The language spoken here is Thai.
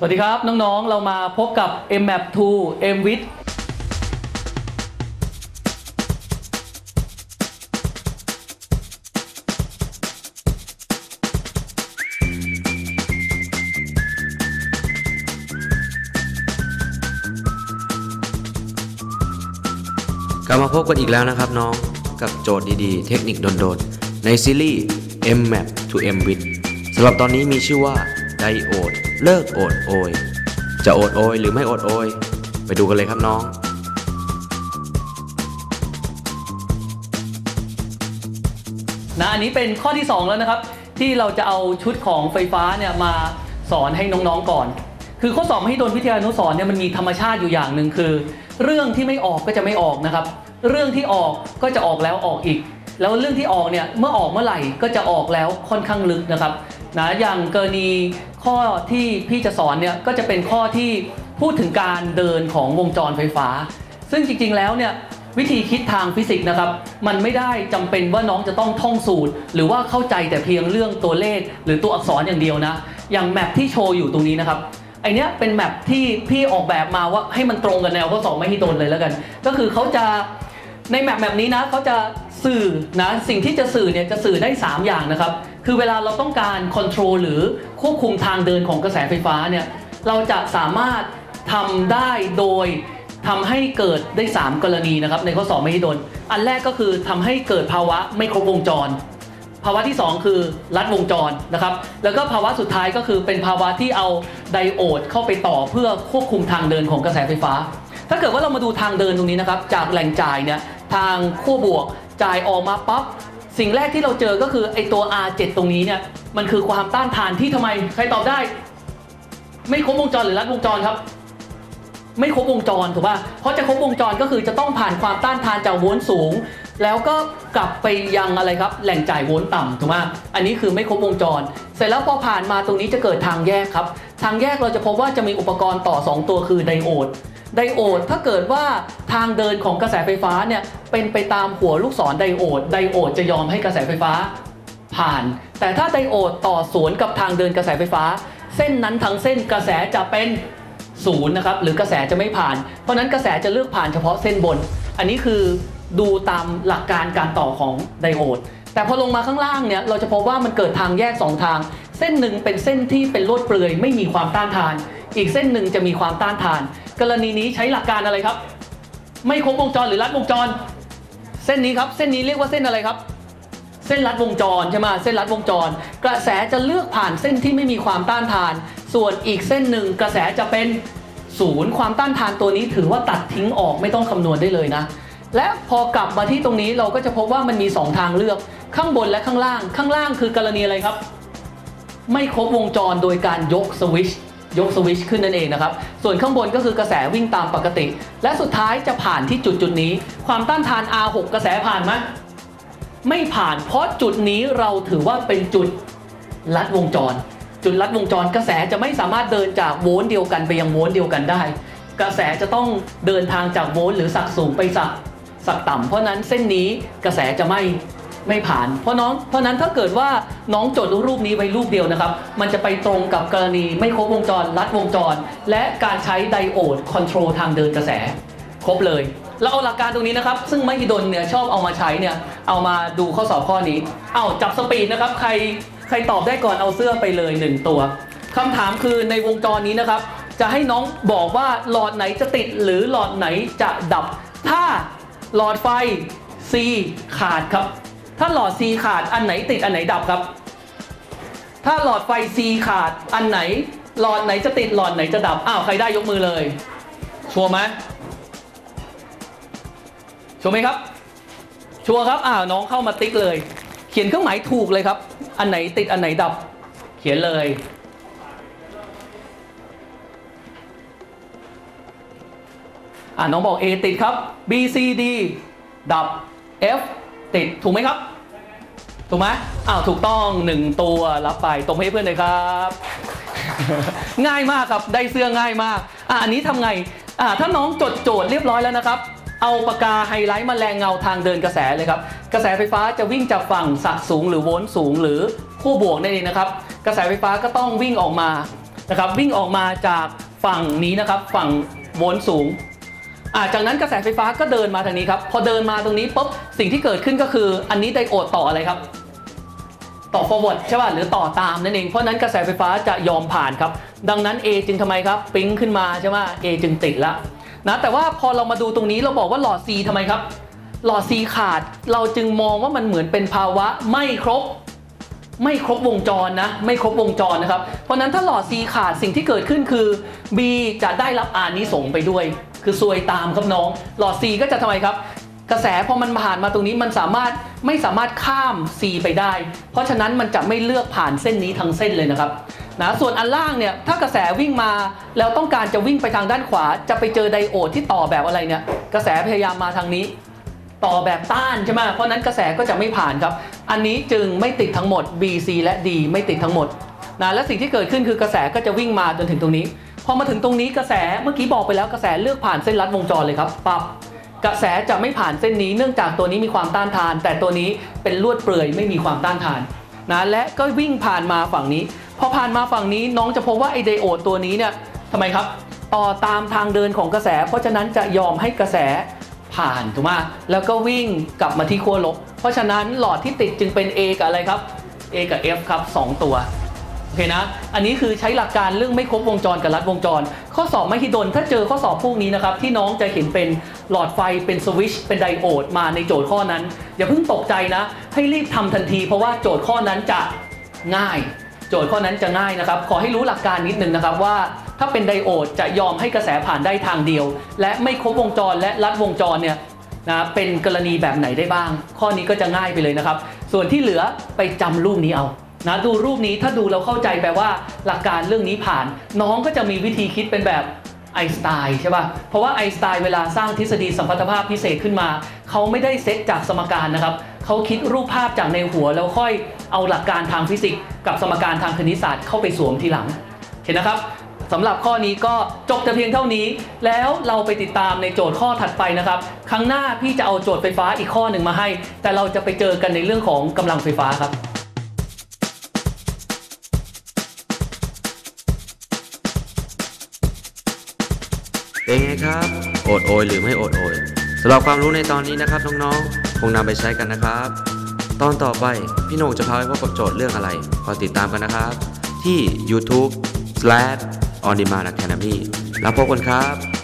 สวัสดีครับ น้องๆ เรามาพบกับ mmap 2 mwit กลับมาพบกันอีกแล้วนะครับน้องกับโจทย์ดีๆ เทคนิคโดนๆ ในซีรีส์ mmap to mwit สำหรับตอนนี้มีชื่อว่าไดโอด เลิกโอดโอย จะโอดโอยหรือไม่โอดโอย ไปดูกันเลยครับน้องนะอันนี้เป็นข้อที่ 2 แล้วนะครับ ที่เราจะเอาชุดของไฟฟ้าเนี่ยมาสอนให้น้องๆก่อน คือข้อสอบให้โดนวิทยานุสร์เนี่ยมันมีธรรมชาติอยู่อย่างหนึ่งคือ เรื่องที่ไม่ออกก็จะไม่ออกนะครับ เรื่องที่ออกก็จะออกแล้วออกอีก แล้วเรื่องที่ออกเนี่ยเมื่อออกเมื่อไหร่ก็จะออกแล้วค่อนข้างลึกนะครับนะอย่างกรณีข้อที่พี่จะสอนเนี่ยก็จะเป็นข้อที่พูดถึงการเดินของวงจรไฟฟ้า ซึ่งจริงๆแล้วเนี่ยวิธีคิดทางฟิสิกส์นะครับมันไม่ได้จำเป็นว่าน้องจะต้องท่องสูตร หรือว่าเข้าใจแต่เพียงเรื่องตัวเลข หรือตัวอักษรอย่างเดียวนะ อย่างแมปที่โชว์อยู่ตรงนี้นะครับไอเนี้ยเป็นแมปที่พี่ออกแบบมาว่าให้มันตรงกับแนวข้อสอบไม่ให้โดนเลยแล้วกัน ก็คือเขาจะ ในแมปแบบนี้นะเขาจะสื่อนะสิ่งที่จะสื่อเนี่ยจะสื่อได้ 3 อย่างนะครับ คือเวลาเราต้องการคอนโทรลหรือควบคุมทางเดินของกระแสไฟฟ้าเนี่ยเราจะสามารถทำได้โดยทำให้เกิดได้ 3 กรณีนะครับ ในข้อสอบไม่ให้โดน อันแรกก็คือทำให้เกิดภาวะไม่ครบวงจร ภาวะที่ 2 คือลัดวงจรนะครับ แล้วก็ภาวะสุดท้ายก็คือเป็นภาวะที่เอาไดโอดเข้าไปต่อเพื่อควบคุมทางเดินของกระแสไฟฟ้า ถ้าเกิดว่าเรามาดูทางเดินตรงนี้นะครับ จากแหล่งจ่ายเนี่ย ทางขั้วบวกจ่ายออกมาปั๊บสิ่งแรกที่เราเจอก็คือไอตัว R7 ตรงนี้เนี่ยมันคือความต้านทานที่ทำไมใครตอบได้ ไม่ครบวงจรหรือลัดวงจรครับ ไม่ครบวงจรถูกป่ะเพราะจะครบวงจรก็คือจะต้องผ่านความต้านทานจากโวลต์สูง แล้วก็กลับไปยังอะไรครับ แหล่งจ่ายโวลต์ต่ำถูกไหมอันนี้คือไม่ครบวงจร เสร็จแล้วพอผ่านมาตรงนี้จะเกิดทางแยกครับ ทางแยกเราจะพบว่าจะมีอุปกรณ์ต่อ 2 ตัวคือไดโอด ไดโอดถ้าเกิดว่าทางเดินของกระแสไฟฟ้าเนี่ยเป็นไปตามหัวลูกศรไดโอดไดโอดจะยอมให้กระแสไฟฟ้า ผ่าน แต่ถ้าไดโอดต่อสวนกับทางเดินกระแสไฟฟ้า เส้นนั้นทั้งเส้นกระแสจะเป็นศูนย์นะครับหรือกระแสจะไม่ผ่าน เพราะฉะนั้นกระแสจะเลือกผ่านเฉพาะเส้นบน อันนี้คือดูตามหลักการการต่อของไดโอด แต่พอลงมาข้างล่างเนี่ยเราจะพบว่ามันเกิดทางแยก 2 ทาง เส้นหนึ่งเป็นเส้นที่เป็นลวดเปลือยไม่มีความต้านทาน อีกเส้นหนึ่งจะมีความต้านทาน กรณีนี้ใช้หลักการอะไรครับ ไม่ครบวงจรหรือลัดวงจร เส้นนี้ครับ เส้นนี้เรียกว่าเส้นอะไรครับ เส้นลัดวงจรใช่ไหมเส้นลัดวงจร กระแสจะเลือกผ่านเส้นที่ไม่มีความต้านทาน ส่วนอีกเส้นหนึ่งกระแสจะเป็นศูนย์ความต้านทานตัวนี้ถือว่าตัดทิ้งออกไม่ต้องคำนวณได้เลยนะ และพอกลับมาที่ตรงนี้เราก็จะพบว่ามันมี 2 ทางเลือก ข้างบนและข้างล่าง ข้างล่างคือกรณีอะไรครับ ไม่ครบวงจรโดยการยกสวิช ยกสวิชขึ้นนั่นเองนะครับ ส่วนข้างบนก็คือกระแสวิ่งตามปกติ และสุดท้ายจะผ่านที่จุดจุดนี้ ความต้านทาน R6 กระแสผ่านไหมไม่ผ่านเพราะจุดนี้เราถือว่าเป็นจุดลัดวงจร จุดลัดวงจร กระแสจะไม่สามารถเดินจากโวลต์เดียวกันไปยังโวลต์เดียวกันได้ กระแสจะต้องเดินทางจากโวลต์หรือสักสูงไปสักสักต่ำเพราะนั้นเส้นนี้กระแสจะไม่ ไม่ผ่าน เพราะน้องเพราะนั้นถ้าเกิดว่าน้องจดรูปนี้ไว้รูปเดียวนะครับ มันจะไปตรงกับกรณีไม่ครบวงจรลัดวงจร และการใช้ไดโอดคอนโทรลทางเดินกระแส ครบเลยแล้วเอาหลักการตรงนี้นะครับ ซึ่งมหิดลเนี่ยชอบเอามาใช้เนี่ยเอามาดูข้อสอบข้อนี้ เอาจับสปีดนะครับ ใครใครตอบได้ก่อนเอาเสื้อไปเลย 1 ตัวคำถามคือในวงจรนี้นะครับ จะให้น้องบอกว่าหลอดไหนจะติดหรือหลอดไหนจะดับ ถ้าหลอดไฟ C ขาดครับ ถ้าหลอด C ขาดอันไหนติดอันไหนดับครับ ถ้าหลอดไฟ C ขาดอันไหน หลอดไหนจะติดหลอดไหนจะดับ อ้าว ใครได้ยกมือเลย ชัวร์ไหมชัวร์ไหมครับ ชัวร์ครับอ่าวน้องเข้ามาติ๊กเลย เขียนเครื่องหมายถูกเลยครับ อันไหนติดอันไหนดับ เขียนเลยอ่าน้องบอก A ติดครับ B C D ดับ F ติดถูกไหมครับ ถูกไหมอ้าวถูกต้องหนึ่งตัวรับไปตบให้เพื่อนเลยครับ ง่ายมากครับได้เสื้อง่ายมากอะอันนี้ทำไงอ่าถ้าน้องจดโจทย์เรียบร้อยแล้วนะครับ เอาปากกาไฮไลท์มาแรงเงาทางเดินกระแสเลยครับ กระแสไฟฟ้าจะวิ่งจากฝั่งสักสูงหรือโวลต์สูงหรือขั้วบวกนั่นเองนะครับ กระแสไฟฟ้าก็ต้องวิ่งออกมานะครับวิ่งออกมาจากฝั่งนี้นะครับฝั่งโวลต์สูงอ่าจากนั้นกระแสไฟฟ้าก็เดินมาทางนี้ครับ พอเดินมาตรงนี้ปุ๊บสิ่งที่เกิดขึ้นก็คืออันนี้ไดโอดต่ออะไรครับ ต่อ forward ใช่ป่ะหรือต่อตามนั่นเอง เพราะนั้นกระแสไฟฟ้าจะยอมผ่านครับ ดังนั้น A จึงทำไมครับปิ๊งขึ้นมาใช่ไหม A จึงติดละนะแต่ว่าพอเรามาดูตรงนี้เราบอกว่าหลอด C ทำไมครับ หลอด C ขาดเราจึงมองว่ามันเหมือนเป็นภาวะไม่ครบ ไม่ครบวงจรนะ ไม่ครบวงจรนะครับ เพราะฉะนั้นถ้าหลอด C ขาดสิ่งที่เกิดขึ้นคือ B จะได้รับอานิสงส์ไปด้วย คือซวยตามครับน้อง หลอด C ก็จะทำไมครับ กระแสพอมันผ่านมาตรงนี้มันสามารถไม่สามารถข้าม C ไปได้ เพราะฉะนั้นมันจะไม่เลือกผ่านเส้นนี้ทั้งเส้นเลยนะครับนะส่วนอันล่างเนี่ยถ้ากระแสวิ่งมาแล้วต้องการจะวิ่งไปทางด้านขวา จะไปเจอไดโอดที่ต่อแบบอะไรเนี่ยกระแสพยายามมาทางนี้ ต่อแบบต้านใช่ไหมเพราะนั้นกระแสก็จะไม่ผ่านครับ อันนี้จึงไม่ติดทั้งหมด B C และ D ไม่ติดทั้งหมดนะและสิ่งที่เกิดขึ้นคือกระแสก็จะวิ่งมาจนถึงตรงนี้ พอมาถึงตรงนี้กระแสเมื่อกี้บอกไปแล้วกระแสเลือกผ่านเส้นรัดวงจรเลยครับปับ กระแสจะไม่ผ่านเส้นนี้เนื่องจากตัวนี้มีความต้านทาน แต่ตัวนี้เป็นลวดเปลือยไม่มีความต้านทานนะและก็วิ่งผ่านมาฝั่งนี้ พอผ่านมาฝั่งนี้น้องจะพบว่าไอไดโอดตัวนี้เนี่ยทำไมครับต่อตามทางเดินของกระแส เพราะฉะนั้นจะยอมให้กระแสผ่านถูกไหมแล้วก็วิ่งกลับมาที่ขั้วลบ เพราะฉะนั้นหลอดที่ติดจึงเป็น A กับอะไรครับ A กับ F ครับ 2 ตัว เคนะ อันนี้คือใช้หลักการเรื่องไม่ครบวงจรกับรัดวงจร ข้อสอบไมหิดลถ้าเจอข้อสอบพวกนี้นะครับ ที่น้องจะเห็นเป็นหลอดไฟเป็นสวิชเป็นไดโอดมาในโจทย์ข้อนั้น อย่าเพิ่งตกใจนะ ให้รีบทำทันที เพราะว่าโจทย์ข้อนั้นจะง่าย โจทย์ข้อนั้นจะง่ายนะครับ ขอให้รู้หลักการนิดนึงนะครับว่าถ้าเป็นไดโอดจะยอมให้กระแสผ่านได้ทางเดียว และไม่ครบวงจรและลัดวงจรเนี่ยนะเป็นกรณีแบบไหนได้บ้าง ข้อนี้ก็จะง่ายไปเลยนะครับ ส่วนที่เหลือไปจำรูปนี้เอา นะดูรูปนี้ถ้าดูเราเข้าใจแปลว่าหลักการเรื่องนี้ผ่าน น้องก็จะมีวิธีคิดเป็นแบบไอน์สไตน์ใช่ป่ะ เพราะว่าไอน์สไตน์เวลาสร้างทฤษฎีสัมพัทธภาพพิเศษขึ้นมา เขาไม่ได้เซตจากสมการนะครับ เขาคิดรูปภาพจากในหัวแล้วค่อยเอาหลักการทางฟิสิกส์กับสมการทางคณิตศาสตร์เข้าไปสวมทีหลัง เห็นนะครับสำหรับข้อนี้ก็จบแต่เพียงเท่านี้ แล้วเราไปติดตามในโจทย์ข้อถัดไปนะครับ ครั้งหน้าพี่จะเอาโจทย์ไฟฟ้าอีกข้อหนึ่งมาให้ แต่เราจะไปเจอกันในเรื่องของกำลังไฟฟ้าครับ เป็นไงครับ โอดโอยหรือไม่โอดโอยสำหรับความรู้ในตอนนี้นะครับน้องๆ คงนำไปใช้กันนะครับ ตอนต่อไปพี่โหน่งจะพาไปพบกับโจทย์เรื่องอะไรคอยติดตามกันนะครับ ที่ YouTube slash on demand academy แล้วพบกันครับ